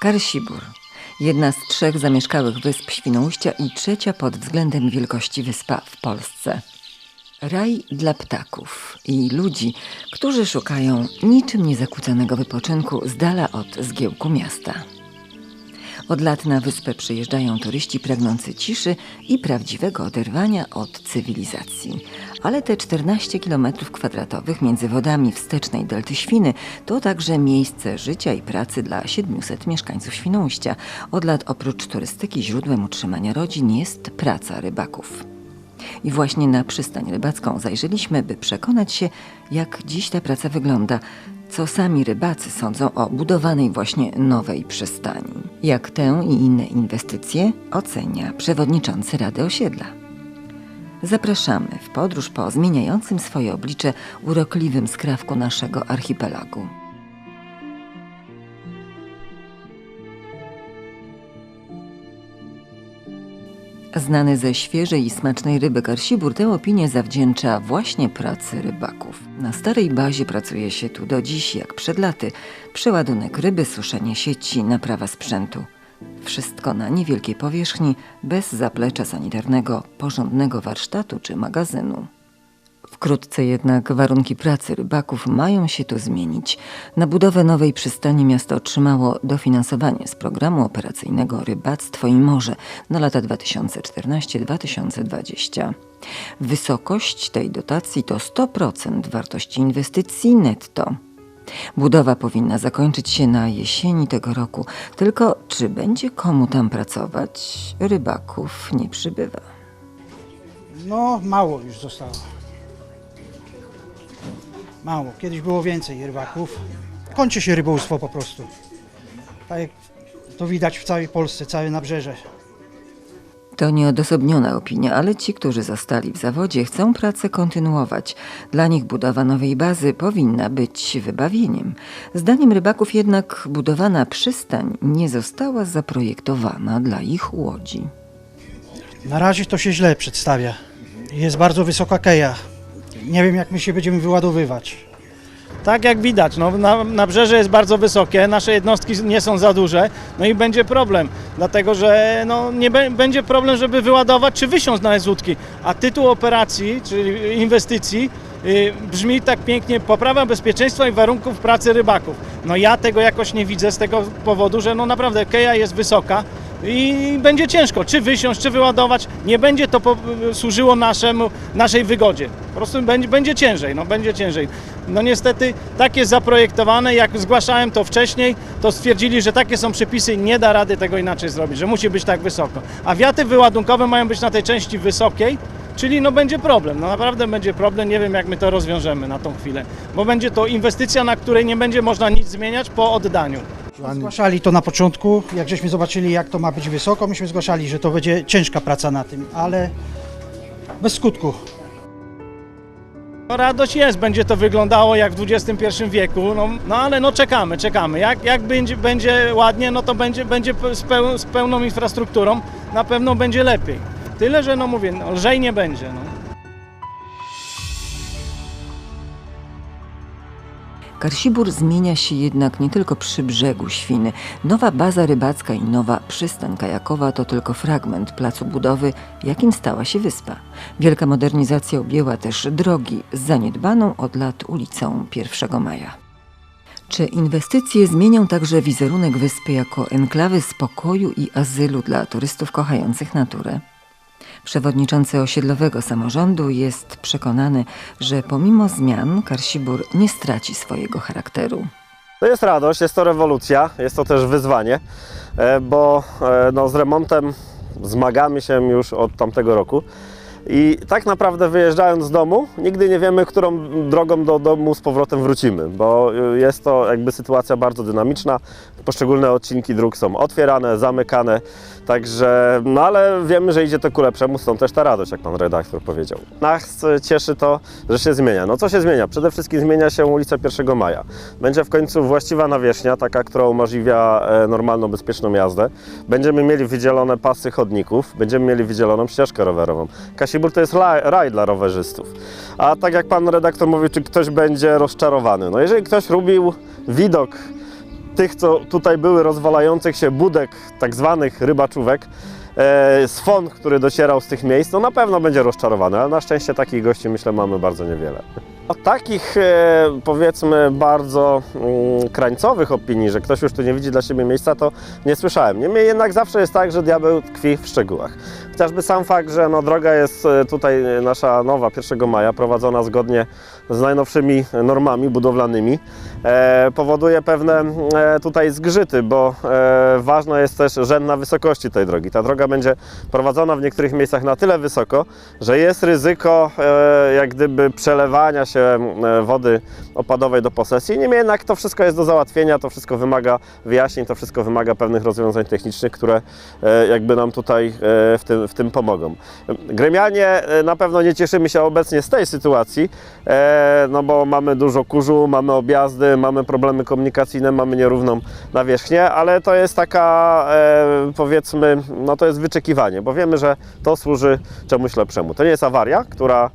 Karsibór. Jedna z trzech zamieszkałych wysp Świnoujścia i trzecia pod względem wielkości wyspa w Polsce. Raj dla ptaków i ludzi, którzy szukają niczym niezakłóconego wypoczynku z dala od zgiełku miasta. Od lat na wyspę przyjeżdżają turyści pragnący ciszy i prawdziwego oderwania od cywilizacji. Ale te 14 km kwadratowych między wodami wstecznej Delty Świny to także miejsce życia i pracy dla 700 mieszkańców Świnoujścia. Od lat oprócz turystyki źródłem utrzymania rodzin jest praca rybaków. I właśnie na przystań rybacką zajrzeliśmy, by przekonać się, jak dziś ta praca wygląda, co sami rybacy sądzą o budowanej właśnie nowej przystani. Jak tę i inne inwestycje ocenia przewodniczący Rady Osiedla. Zapraszamy w podróż po zmieniającym swoje oblicze urokliwym skrawku naszego archipelagu. Znany ze świeżej i smacznej ryby Karsibór tę opinię zawdzięcza właśnie pracy rybaków. Na starej bazie pracuje się tu do dziś jak przed laty. Przeładunek ryby, suszenie sieci, naprawa sprzętu. Wszystko na niewielkiej powierzchni, bez zaplecza sanitarnego, porządnego warsztatu czy magazynu. Wkrótce jednak warunki pracy rybaków mają się tu zmienić. Na budowę nowej przystani miasto otrzymało dofinansowanie z programu operacyjnego Rybactwo i Morze na lata 2014-2020. Wysokość tej dotacji to 100% wartości inwestycji netto. Budowa powinna zakończyć się na jesieni tego roku, tylko czy będzie komu tam pracować, rybaków nie przybywa. No, mało już zostało. Mało. Kiedyś było więcej rybaków. Kończy się rybołówstwo po prostu. Tak jak to widać w całej Polsce, całe nabrzeże. To nieodosobniona opinia, ale ci, którzy zostali w zawodzie, chcą pracę kontynuować. Dla nich budowa nowej bazy powinna być wybawieniem. Zdaniem rybaków jednak budowana przystań nie została zaprojektowana dla ich łodzi. Na razie to się źle przedstawia. Jest bardzo wysoka keja. Nie wiem, jak my się będziemy wyładowywać. Tak jak widać, no, na, nabrzeże jest bardzo wysokie, nasze jednostki nie są za duże, no i będzie problem, dlatego że no, nie będzie problem, żeby wyładować czy wysiąść na łódki, a tytuł operacji, czyli inwestycji y, brzmi tak pięknie, poprawa bezpieczeństwa i warunków pracy rybaków. No ja tego jakoś nie widzę z tego powodu, że no naprawdę keja jest wysoka, i będzie ciężko, czy wysiąść, czy wyładować. Nie będzie to służyło naszemu, naszej wygodzie. Po prostu będzie, będzie ciężej, no będzie ciężej. No niestety tak jest zaprojektowane, jak zgłaszałem to wcześniej, to stwierdzili, że takie są przepisy, nie da rady tego inaczej zrobić, że musi być tak wysoko. A wiaty wyładunkowe mają być na tej części wysokiej, czyli no będzie problem, no naprawdę będzie problem, nie wiem jak my to rozwiążemy na tą chwilę, bo będzie to inwestycja, na której nie będzie można nic zmieniać po oddaniu. Zgłaszali to na początku, jak żeśmy zobaczyli, jak to ma być wysoko, myśmy zgłaszali, że to będzie ciężka praca na tym, ale bez skutku. No radość jest, będzie to wyglądało jak w XXI wieku, no, no ale no czekamy, czekamy. Jak, jak będzie, będzie ładnie, no to będzie, będzie z, peł, z pełną infrastrukturą, na pewno będzie lepiej. Tyle, że no mówię, no, lżej nie będzie. No. Karsibór zmienia się jednak nie tylko przy brzegu Świny. Nowa baza rybacka i nowa przystań kajakowa to tylko fragment placu budowy, jakim stała się wyspa. Wielka modernizacja objęła też drogi z zaniedbaną od lat ulicą 1 Maja. Czy inwestycje zmienią także wizerunek wyspy jako enklawy spokoju i azylu dla turystów kochających naturę? Przewodniczący osiedlowego samorządu jest przekonany, że pomimo zmian Karsibór nie straci swojego charakteru. To jest radość, jest to rewolucja, jest to też wyzwanie, e, bo e, no, z remontem zmagamy się już od tamtego roku. I tak naprawdę wyjeżdżając z domu, nigdy nie wiemy, którą drogą do domu z powrotem wrócimy, bo y, jest to jakby sytuacja bardzo dynamiczna. Poszczególne odcinki dróg są otwierane, zamykane, także, no ale wiemy, że idzie to ku lepszemu, stąd też ta radość, jak pan redaktor powiedział. Nas cieszy to, że się zmienia. No co się zmienia? Przede wszystkim zmienia się ulica 1 Maja. Będzie w końcu właściwa nawierzchnia, taka, która umożliwia e, normalną, bezpieczną jazdę. Będziemy mieli wydzielone pasy chodników, będziemy mieli wydzieloną ścieżkę rowerową. Kasibór to jest raj, dla rowerzystów. A tak jak pan redaktor mówił, czy ktoś będzie rozczarowany? No jeżeli ktoś lubił widok tych, co tutaj były rozwalających się budek, tak zwanych rybaczówek, e, swon, który docierał z tych miejsc, no na pewno będzie rozczarowany, ale na szczęście takich gości myślę mamy bardzo niewiele. O takich e, powiedzmy bardzo mm, krańcowych opinii, że ktoś już tu nie widzi dla siebie miejsca, to nie słyszałem. Niemniej jednak zawsze jest tak, że diabeł tkwi w szczegółach. Chociażby sam fakt, że no, droga jest e, tutaj e, nasza nowa 1 maja, prowadzona zgodnie z najnowszymi normami budowlanymi, e, powoduje pewne e, tutaj zgrzyty, bo e, ważna jest też rzędna wysokości tej drogi. Ta droga będzie prowadzona w niektórych miejscach na tyle wysoko, że jest ryzyko e, jak gdyby przelewania się e, wody opadowej do posesji. Niemniej jednak to wszystko jest do załatwienia, to wszystko wymaga wyjaśnień, to wszystko wymaga pewnych rozwiązań technicznych, które e, jakby nam tutaj e, w tym, w tym pomogą. Gremialnie e, na pewno nie cieszymy się obecnie z tej sytuacji, e, no bo mamy dużo kurzu, mamy objazdy, mamy problemy komunikacyjne, mamy nierówną nawierzchnię, ale to jest taka e, powiedzmy, no to jest wyczekiwanie, bo wiemy, że to służy czemuś lepszemu. To nie jest awaria, która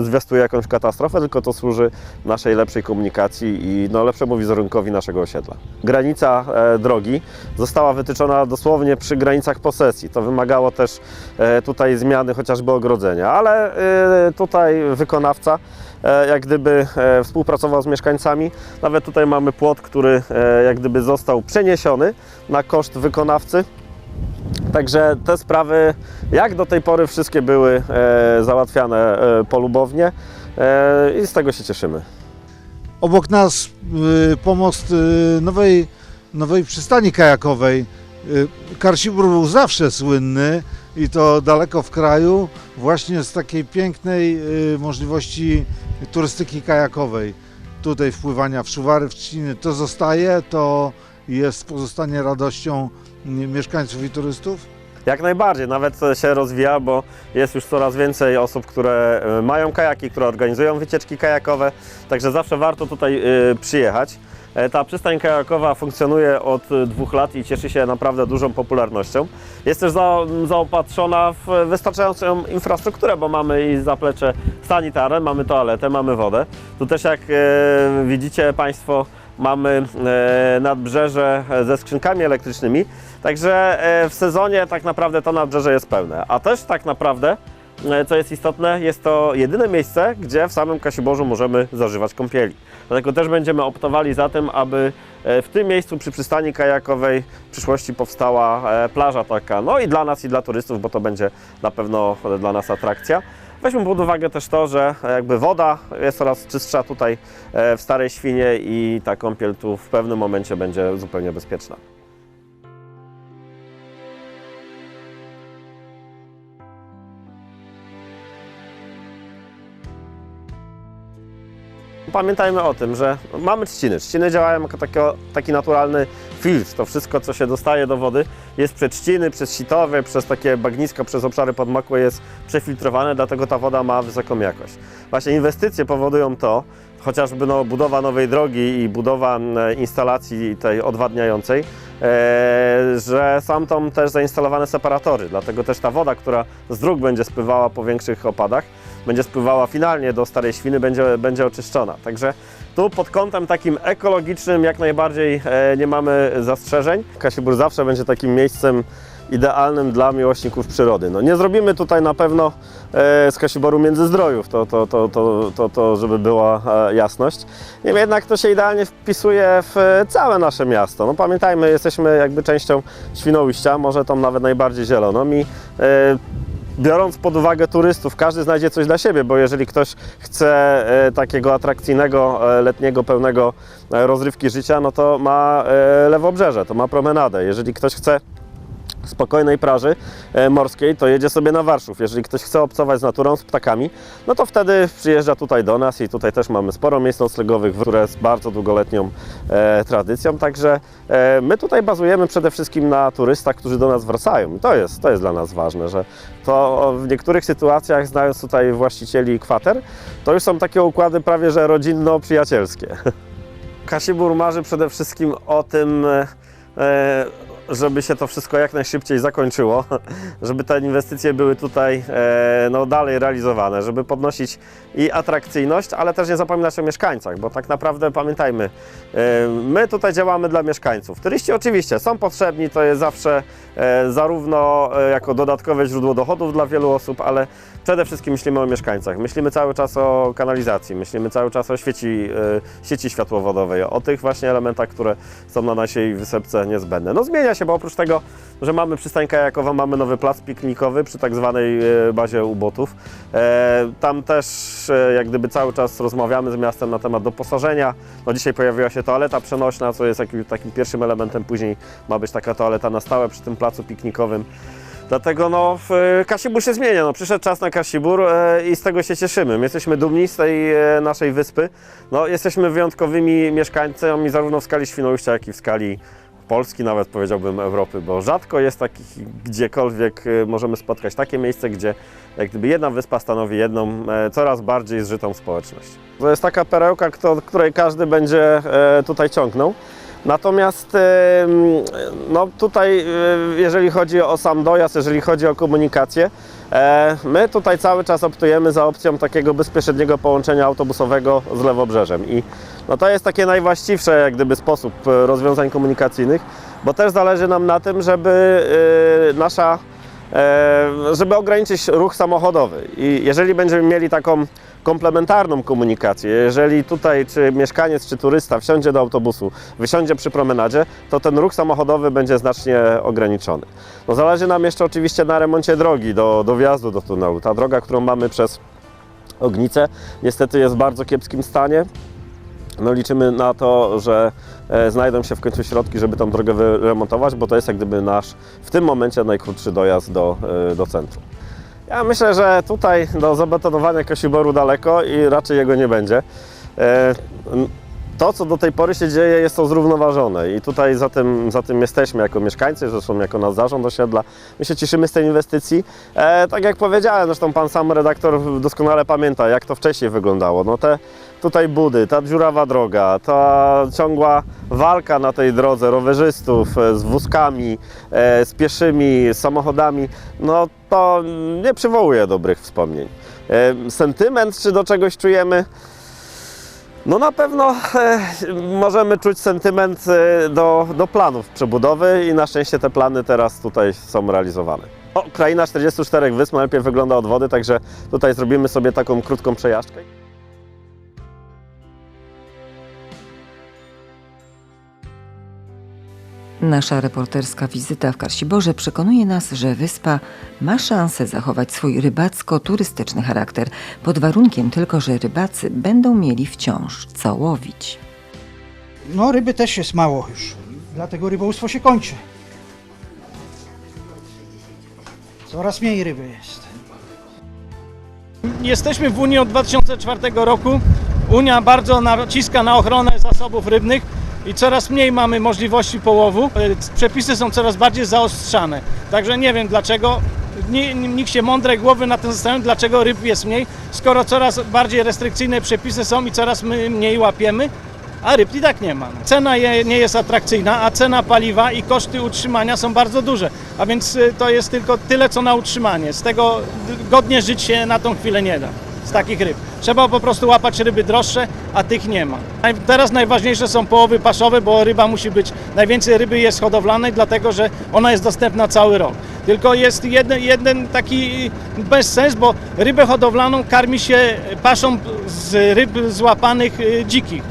zwiastuje jakąś katastrofę, tylko to służy naszej lepszej komunikacji i no, lepszemu wizerunkowi naszego osiedla. Granica drogi została wytyczona dosłownie przy granicach posesji. To wymagało też tutaj zmiany chociażby ogrodzenia, ale e, tutaj wykonawca e, jak gdyby e, współpracował z mieszkańcami. Nawet tutaj mamy płot, który e, jak gdyby został przeniesiony na koszt wykonawcy. Także te sprawy, jak do tej pory, wszystkie były e, załatwiane e, polubownie e, i z tego się cieszymy. Obok nas y, pomost y, nowej, nowej przystani kajakowej. Y, Karsibór był zawsze słynny i to daleko w kraju właśnie z takiej pięknej y, możliwości turystyki kajakowej. Tutaj wpływania w szuwary, w trzciny. To zostaje, to jest pozostanie radością y, mieszkańców i turystów. Jak najbardziej, nawet się rozwija, bo jest już coraz więcej osób, które e, mają kajaki, które organizują wycieczki kajakowe, także zawsze warto tutaj e, przyjechać. E, Ta przystań kajakowa funkcjonuje od dwóch lat i cieszy się naprawdę dużą popularnością. Jest też za, zaopatrzona w wystarczającą infrastrukturę, bo mamy i zaplecze sanitarne, mamy toaletę, mamy wodę. Tu też jak e, widzicie Państwo mamy e, nadbrzeże ze skrzynkami elektrycznymi, także w sezonie tak naprawdę to nadbrzeże jest pełne. A też tak naprawdę, co jest istotne, jest to jedyne miejsce, gdzie w samym Kasiborzu możemy zażywać kąpieli. Dlatego też będziemy optowali za tym, aby e, w tym miejscu przy przystani kajakowej w przyszłości powstała e, plaża taka, no i dla nas i dla turystów, bo to będzie na pewno dla nas atrakcja. Weźmy pod uwagę też to, że jakby woda jest coraz czystsza tutaj e, w Starej Świnie i ta kąpiel tu w pewnym momencie będzie zupełnie bezpieczna. Pamiętajmy o tym, że mamy trzciny. Trzciny działają jako taki, taki naturalny filtr. To wszystko, co się dostaje do wody, jest przez trzciny, przez sitowe, przez takie bagniska, przez obszary podmokłe jest przefiltrowane, dlatego ta woda ma wysoką jakość. Właśnie inwestycje powodują to, chociażby no, budowa nowej drogi i budowa instalacji tej odwadniającej, e, że są tam też zainstalowane separatory. Dlatego też ta woda, która z dróg będzie spływała po większych opadach, będzie spływała finalnie do Starej Świny, będzie, będzie oczyszczona. Także tu pod kątem takim ekologicznym jak najbardziej e, nie mamy zastrzeżeń. Kasibór zawsze będzie takim miejscem idealnym dla miłośników przyrody. No, nie zrobimy tutaj na pewno e, z Kasiboru Międzyzdrojów, to, to, to, to, to, to żeby była e, jasność. Niemniej jednak to się idealnie wpisuje w całe nasze miasto. No, pamiętajmy, jesteśmy jakby częścią Świnoujścia, może tą nawet najbardziej zieloną i biorąc pod uwagę turystów, każdy znajdzie coś dla siebie, bo jeżeli ktoś chce e, takiego atrakcyjnego, e, letniego, pełnego e, rozrywki życia, no to ma lewobrzeże, to ma promenadę. Jeżeli ktoś chce spokojnej plaży e, morskiej, to jedzie sobie na Warszów. Jeżeli ktoś chce obcować z naturą, z ptakami, no to wtedy przyjeżdża tutaj do nas i tutaj też mamy sporo miejsc noclegowych, które z bardzo długoletnią e, tradycją, także e, my tutaj bazujemy przede wszystkim na turystach, którzy do nas wracają i to jest, to jest dla nas ważne, że to w niektórych sytuacjach, znając tutaj właścicieli kwater, to już są takie układy prawie że rodzinno-przyjacielskie. Kasibór marzy przede wszystkim o tym, e, żeby się to wszystko jak najszybciej zakończyło, żeby te inwestycje były tutaj e, no, dalej realizowane, żeby podnosić i atrakcyjność, ale też nie zapominać o mieszkańcach, bo tak naprawdę pamiętajmy, e, my tutaj działamy dla mieszkańców. Turyści oczywiście są potrzebni, to jest zawsze e, zarówno jako dodatkowe źródło dochodów dla wielu osób, ale przede wszystkim myślimy o mieszkańcach. Myślimy cały czas o kanalizacji, myślimy cały czas o sieci, sieci światłowodowej, o tych właśnie elementach, które są na naszej wysepce niezbędne. No zmienia bo oprócz tego, że mamy przystań kajakową, mamy nowy plac piknikowy przy tak zwanej e, bazie ubotów. E, Tam też e, jak gdyby cały czas rozmawiamy z miastem na temat doposażenia. No dzisiaj pojawiła się toaleta przenośna, co jest takim pierwszym elementem. Później ma być taka toaleta na stałe przy tym placu piknikowym. Dlatego no, w, Kasibór się zmienia. No, przyszedł czas na Kasibór e, i z tego się cieszymy. My jesteśmy dumni z tej naszej wyspy. No, jesteśmy wyjątkowymi mieszkańcami zarówno w skali Świnoujścia, jak i w skali Polski, nawet powiedziałbym Europy, bo rzadko jest takich gdziekolwiek e, możemy spotkać takie miejsce, gdzie jak gdyby jedna wyspa stanowi jedną e, coraz bardziej zżytą społeczność. To jest taka perełka, której każdy będzie e, tutaj ciągnął. Natomiast e, no tutaj, jeżeli chodzi o sam dojazd, jeżeli chodzi o komunikację, my tutaj cały czas optujemy za opcją takiego bezpośredniego połączenia autobusowego z Lewobrzeżem. I no to jest takie najwłaściwsze jak gdyby sposób e, rozwiązań komunikacyjnych, bo też zależy nam na tym, żeby e, nasza e, żeby ograniczyć ruch samochodowy. I jeżeli będziemy mieli taką komplementarną komunikację, jeżeli tutaj czy mieszkaniec, czy turysta wsiądzie do autobusu, wysiądzie przy promenadzie, to ten ruch samochodowy będzie znacznie ograniczony. No zależy nam jeszcze oczywiście na remoncie drogi do, do wjazdu do tunelu. Ta droga, którą mamy przez Ognice, niestety jest w bardzo kiepskim stanie. No liczymy na to, że e, znajdą się w końcu środki, żeby tą drogę wyremontować, bo to jest jak gdyby nasz w tym momencie najkrótszy dojazd do, e, do centrum. Ja myślę, że tutaj do zabetonowania Kasiuboru daleko i raczej jego nie będzie. E, To, co do tej pory się dzieje, jest to zrównoważone i tutaj za tym, za tym jesteśmy jako mieszkańcy, zresztą jako nasz zarząd osiedla. My się cieszymy z tej inwestycji. E, tak jak powiedziałem, zresztą pan sam redaktor doskonale pamięta, jak to wcześniej wyglądało. No te tutaj budy, ta dziurawa droga, ta ciągła walka na tej drodze rowerzystów e, z wózkami, e, z pieszymi, z samochodami, no to nie przywołuje dobrych wspomnień. E, Sentyment, czy do czegoś czujemy? No na pewno możemy czuć sentyment do, do planów przebudowy i na szczęście te plany teraz tutaj są realizowane. O, kraina 44 wysp najlepiej wygląda od wody, także tutaj zrobimy sobie taką krótką przejażdżkę. Nasza reporterska wizyta w Karsiborze przekonuje nas, że wyspa ma szansę zachować swój rybacko-turystyczny charakter, pod warunkiem tylko, że rybacy będą mieli wciąż co łowić. No ryby też jest mało już, dlatego rybołówstwo się kończy. Coraz mniej ryby jest. Jesteśmy w Unii od 2004 roku. Unia bardzo naciska na ochronę zasobów rybnych i coraz mniej mamy możliwości połowu. E, Przepisy są coraz bardziej zaostrzane. Także nie wiem dlaczego. Nikt się mądrej głowy na tym zastanawiał, dlaczego ryb jest mniej, skoro coraz bardziej restrykcyjne przepisy są i coraz mniej łapiemy, a ryb i tak nie ma. Cena nie jest atrakcyjna, a cena paliwa i koszty utrzymania są bardzo duże. A więc y, to jest tylko tyle, co na utrzymanie. Z tego godnie żyć się na tą chwilę nie da. Z takich ryb. Trzeba po prostu łapać ryby droższe, a tych nie ma. Teraz najważniejsze są połowy paszowe, bo ryba musi być, najwięcej ryby jest hodowlanej, dlatego że ona jest dostępna cały rok. Tylko jest jeden, jeden taki bezsens, bo rybę hodowlaną karmi się paszą z ryb złapanych y, dzikich.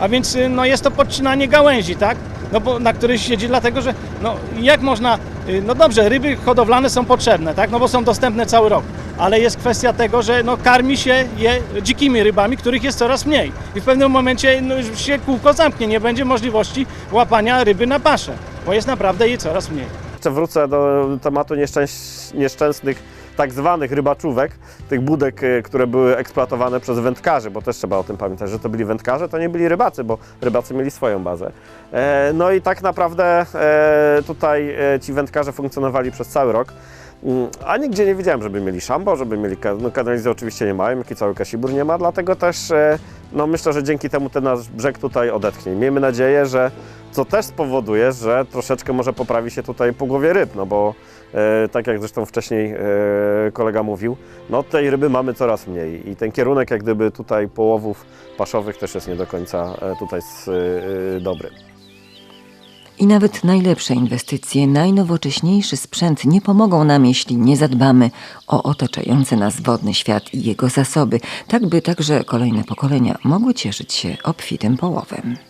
A więc y, no, jest to podcinanie gałęzi, tak? No, bo, na której siedzi, dlatego że no, jak można, y, no dobrze, ryby hodowlane są potrzebne, tak? No bo są dostępne cały rok, ale jest kwestia tego, że no, karmi się je dzikimi rybami, których jest coraz mniej. I w pewnym momencie no, się kółko zamknie, nie będzie możliwości łapania ryby na paszę, bo jest naprawdę jej coraz mniej. Jeszcze wrócę do tematu nieszczęś- nieszczęsnych tak zwanych rybaczówek, tych budek, e, które były eksploatowane przez wędkarzy, bo też trzeba o tym pamiętać, że to byli wędkarze, to nie byli rybacy, bo rybacy mieli swoją bazę. E, No i tak naprawdę e, tutaj e, ci wędkarze funkcjonowali przez cały rok. A nigdzie nie widziałem, żeby mieli szambo, żeby mieli no, kanalizację oczywiście nie mają, jak i cały Kasibór nie ma, dlatego też e, no, myślę, że dzięki temu ten nasz brzeg tutaj odetchnie. Miejmy nadzieję, że co też spowoduje, że troszeczkę może poprawi się tutaj pogłowie ryb, no bo e, tak jak zresztą wcześniej e, kolega mówił, no tej ryby mamy coraz mniej i ten kierunek jak gdyby tutaj połowów paszowych też jest nie do końca e, tutaj s- e, dobry. I nawet najlepsze inwestycje, najnowocześniejszy sprzęt nie pomogą nam, jeśli nie zadbamy o otaczający nas wodny świat i jego zasoby, tak by także kolejne pokolenia mogły cieszyć się obfitym połowem.